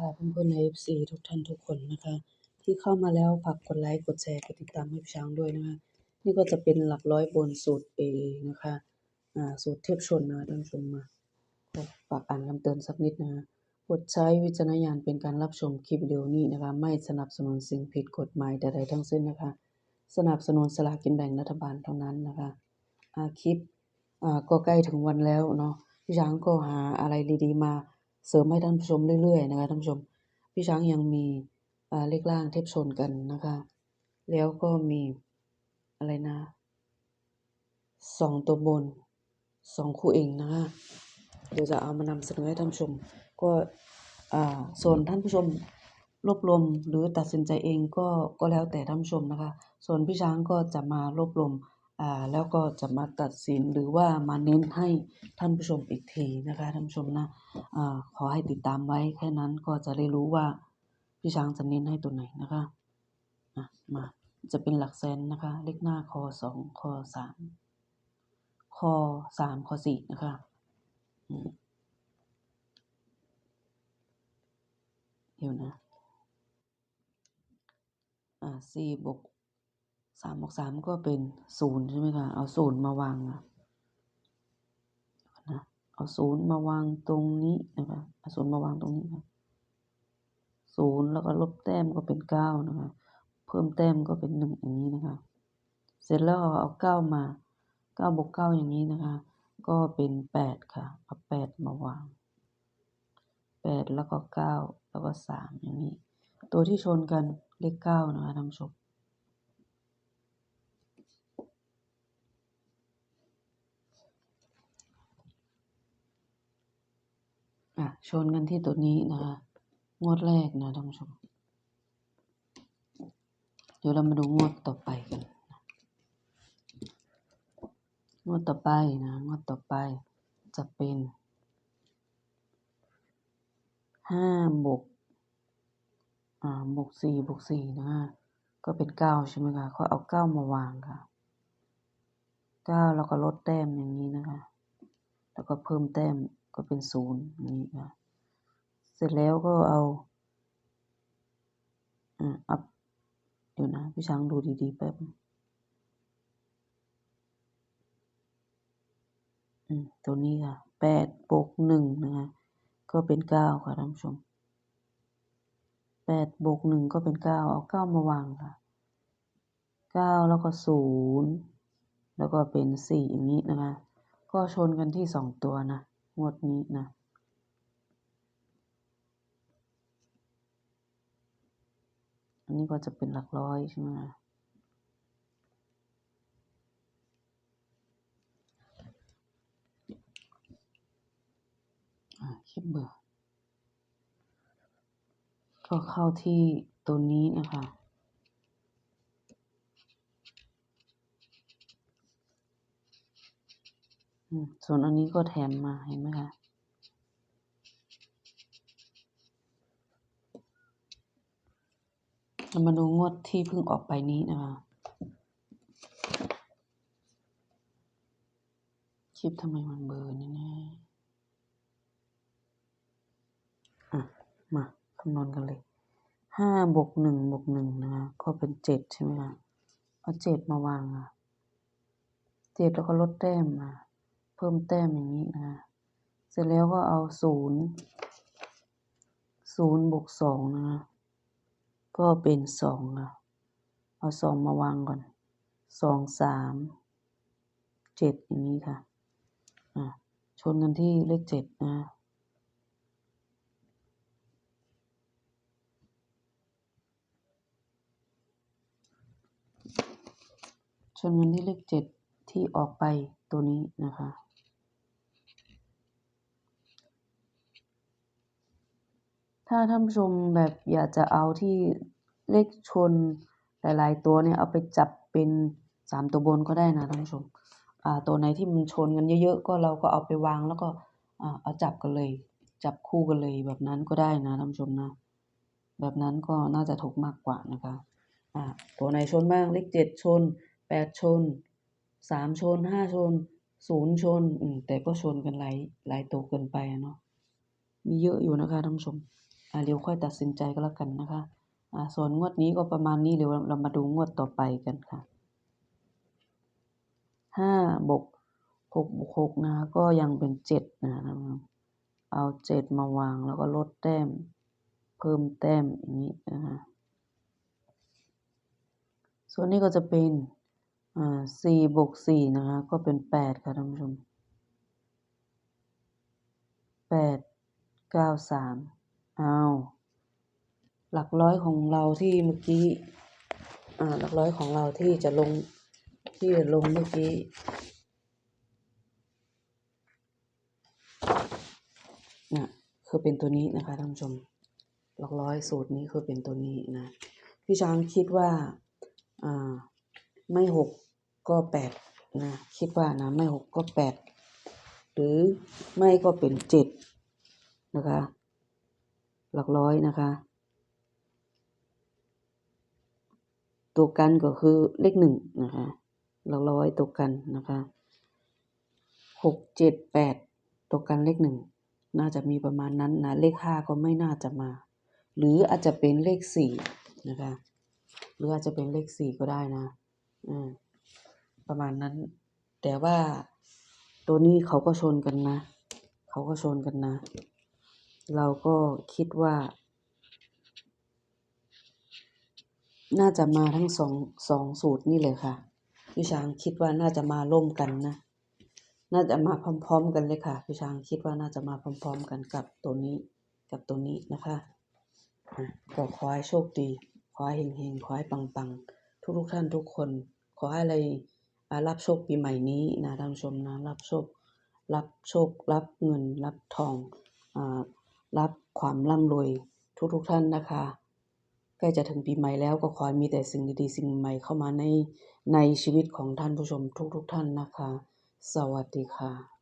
ค่ะเพื่อนๆใน FC ทุกท่านทุกคนนะคะ ที่เข้ามาแล้วฝากกดไลค์กดแชร์กดติดตามให้พี่ช้างด้วยนะคะ นี่ก็จะเป็นหลักร้อยบนสูตร A นะคะอ่าสูตรเทียบชนนะท่านผู้ชมมาฝากอ่านคำเตือนสักนิดนะคะโปรดใช้วิจารณญาณเป็นการรับชมคลิปวิดีโอนี้นะคะ ไม่สนับสนุนสิ่งผิดกฎหมายใดๆทั้งสิ้นนะคะ สนับสนุนสลากกินแบ่งรัฐบาลเท่านั้นนะคะอาคลิปอ่าก็ใกล้ถึงวันแล้วเนาะพี่ช้างก็หาอะไรดีๆมา เสริมให้ท่านผู้ชมเรื่อยๆนะคะท่านผู้ชม พี่ช้างยังมีเลขล่างเทียบชนกันนะคะ แล้วก็มีอะไรนะสองตัวบนสองคู่เองนะคะเดี๋ยวจะเอามานำเสนอให้ท่านผู้ชม ก็ส่วนท่านผู้ชมรวบรวมหรือตัดสินใจเองก็ก็แล้วแต่ท่านผู้ชมนะคะ ส่วนพี่ช้างก็จะมารวบรวม แล้วก็จะมาตัดสินหรือว่ามาเน้นให้ท่านผู้ชมอีกทีนะคะท่านผู้ชมนะอ่าขอให้ติดตามไว้แค่นั้นก็จะได้รู้ว่าพี่ช้างจะเน้นให้ตัวไหนนะคะอะมาจะเป็นหลักแสนนะคะเลขหน้าคอสองคอสามคอสามคอสี่นะคะอืมเดี๋ยวนะอ่าสี่บวก สามบวกสามก็เป็นศูนย์ใช่ไหมคะ เอาศูนย์มาวางนะเอาศูนย์มาวางตรงนี้นะคะเอาศูนย์มาวางตรงนี้ค่ะศูนย์แล้วก็ลบแต้มก็เป็นเก้านะคะ เพิ่มแต้มก็เป็นหนึ่งอย่างนี้นะคะ เสร็จแล้วเอาเก้ามาเก้าบวกเก้าอย่างนี้นะคะ ก็เป็นแปดค่ะ เอาแปดมาวางแปดแล้วก็เก้าแล้วก็สามอย่างนี้ ตัวที่ชนกันเลขเก้านะคะท่านผู้ชม อะชนกันที่ตัวนี้นะคะงวดแรกนะท่านผู้ชม เดี๋ยวเรามาดูงวดต่อไปกัน งวดต่อไปนะ งวดต่อไปจะเป็นห้าบวกอ่าบวกสี่บวกสี่นะคะก็เป็นเก้าใช่ไหมคะเขาเอาเก้ามาวางค่ะเก้าแล้วก็ลดแต้มอย่างนี้นะคะ แล้วก็เพิ่มแต้ม ก็เป็นศูนย์อย่างนี้ค่ะเสร็จแล้วก็เอาอ่าอัพเดี๋ยวนะพี่ช้างดูดีๆแป๊บอืมตัวนี้ค่ะแปดบวกหนึ่งนะคะก็เป็นเก้าค่ะท่านผู้ชมแปดบวกหนึ่งก็เป็นเก้าเอาเก้ามาวางค่ะเก้าแล้วก็ศูนย์แล้วก็เป็นสี่อย่างนี้นะคะ ก็ชนกันที่สองตัวนะ งวดนี้นะอันนี้ก็จะเป็นหลักร้อยใช่ไหมคลิปเบอร์ก็เข้าที่ตัวนี้นะคะ อืม ส่วนอันนี้ก็แถมมาเห็นไหมคะเรามาดูงวดที่เพิ่งออกไปนี้นะคะคลิปทำไมมันเบอร์นี่นะอะ มาคำนวณกันเลยห้าบวกหนึ่งบวกหนึ่งนะคะก็เป็นเจ็ดใช่ไหมคะเอาเจ็ดมาวางอะเจ็ดแล้วก็ลดแต้มมา เพิ่มแต้มอย่างนี้นะคะเสร็จแล้วก็เอาศูนย์ศูนย์บวกสองนะคะก็เป็นสองอะเอาสองมาวางก่อนสองสามเจ็ดอย่างนี้ค่ะอะชนกันที่เลขเจ็ดนะชนกันที่เลขเจ็ดที่ออกไปตัวนี้นะคะ ถ้าท่านผู้ชมแบบอยากจะเอาที่เลขชนหลายๆ ตัวเนี่ยเอาไปจับเป็นสามตัวบนก็ได้นะท่านผู้ชม อ่า ตัวไหนที่มันชนกันเยอะๆ ก็เราก็เอาไปวางแล้วก็ อ่า เอาจับกันเลย จับคู่กันเลยแบบนั้นก็ได้นะท่านผู้ชมนะ แบบนั้นก็น่าจะถูกมากกว่านะคะ อ่า ตัวไหนชนบ้าง เลขเจ็ดชน แปดชน สามชน ห้าชน ศูนย์ชน อืม แต่ก็ชนกันหลายหลายตัวเกินไปเนาะ มีเยอะอยู่นะคะท่านผู้ชม เดี๋ยวค่อยตัดสินใจก็แล้วกันนะคะส่วนงวดนี้ก็ประมาณนี้เดี๋ยวเรามาดูงวดต่อไปกันค่ะห้าบวกหกบวกหกนะคะก็ยังเป็นเจ็ดนะคะท่านผู้ชมเอาเจ็ดมาวางแล้วก็ลดแต้ม เพิ่มแต้มอย่างนี้นะคะส่วนนี้ก็จะเป็นสี่บวกสี่นะคะก็เป็นแปดค่ะท่านผู้ชมแปดเก้าสามเอาหลักร้อยของเราที่เมื่อกี้อ่าหลักร้อยของเราที่จะลงที่จะลงเมื่อกี้น่ะคือเป็นตัวนี้นะคะท่านผู้ชมหลักร้อยสูตรนี้คือเป็นตัวนี้นะพี่ช้างคิดว่าอ่าไม่หกก็แปดนะคิดว่านะไม่หกก็แปดหรือไม่ก็เป็นเจ็ดนะคะ หลักร้อยนะคะ ตัวกันก็คือเลขหนึ่งนะคะ หลักร้อยตัวกันนะคะหกเจ็ดแปดตัวกันเลขหนึ่งน่าจะมีประมาณนั้นนะเลขห้าก็ไม่น่าจะมา หรืออาจจะเป็นเลขสี่นะคะ หรืออาจจะเป็นเลขสี่ก็ได้นะอืมประมาณนั้น แต่ว่าตัวนี้เขาก็ชนกันนะ เขาก็ชนกันนะ เราก็คิดว่า น่าจะมาทั้งสองสองสูตรนี่เลยค่ะ พี่ช้างคิดว่าน่าจะมาร่วมกันนะ น่าจะมาพร้อม ๆ กันเลยค่ะ พี่ช้างคิดว่าน่าจะมาพร้อม ๆ กันกับตัวนี้ กับตัวนี้นะคะอะก็ขอให้โชคดี ขอให้เฮงๆ ขอให้ปังๆ ทุกๆท่านทุกคน ขอให้อะไรรับโชคปีใหม่นี้นะท่านผู้ชมนะ รับโชครับโชครับเงิน รับทองอ่า รับความร่ำรวยทุกๆท่านนะคะใกล้จะถึงปีใหม่แล้วก็ขอให้มีแต่สิ่งดีๆสิ่งใหม่เข้ามาในในชีวิตของท่านผู้ชมทุกๆท่านนะคะ สวัสดีค่ะ